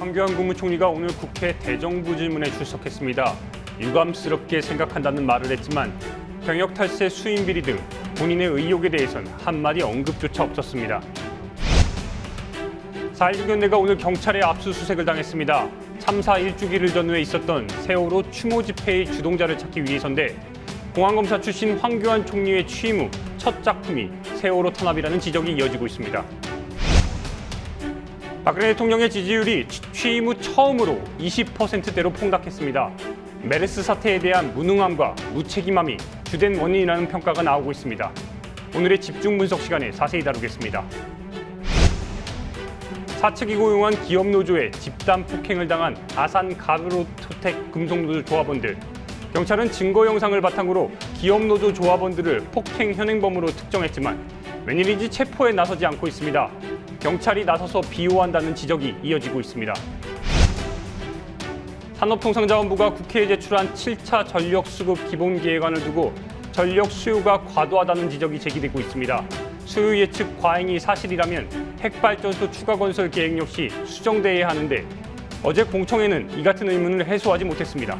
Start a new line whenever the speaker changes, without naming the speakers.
황교안 국무총리가 오늘 국회 대정부 질문에 출석했습니다. 유감스럽게 생각한다는 말을 했지만 병역 탈세 수임 비리 등 본인의 의혹에 대해선 한마디 언급조차 없었습니다. 4.16 연대가 오늘 경찰에 압수수색을 당했습니다. 참사 일주기를 전후에 있었던 세월호 추모 집회의 주동자를 찾기 위해서인데 공안검사 출신 황교안 총리의 취임 후 첫 작품이 세월호 탄압이라는 지적이 이어지고 있습니다. 박근혜 대통령의 지지율이 취- 취임 후 처음으로 20%대로 폭락했습니다. 메르스 사태에 대한 무능함과 무책임함이 주된 원인이라는 평가가 나오고 있습니다. 오늘의 집중 분석 시간에 자세히 다루겠습니다. 사측이 고용한 기업 노조에 집단 폭행을 당한 아산 가그로토텍 금속노조 조합원들. 경찰은 증거 영상을 바탕으로 기업 노조 조합원들을 폭행 현행범으로 특정했지만 웬일인지 체포에 나서지 않고 있습니다. 경찰이 나서서 비호한다는 지적이 이어지고 있습니다. 산업통상자원부가 국회에 제출한 7차 전력 수급 기본 계획안을 두고 전력 수요가 과도하다는 지적이 제기되고 있습니다. 수요 예측 과잉이 사실이라면 핵발전소 추가 건설 계획 역시 수정돼야 하는데 어제 공청회는 이 같은 의문을 해소하지 못했습니다.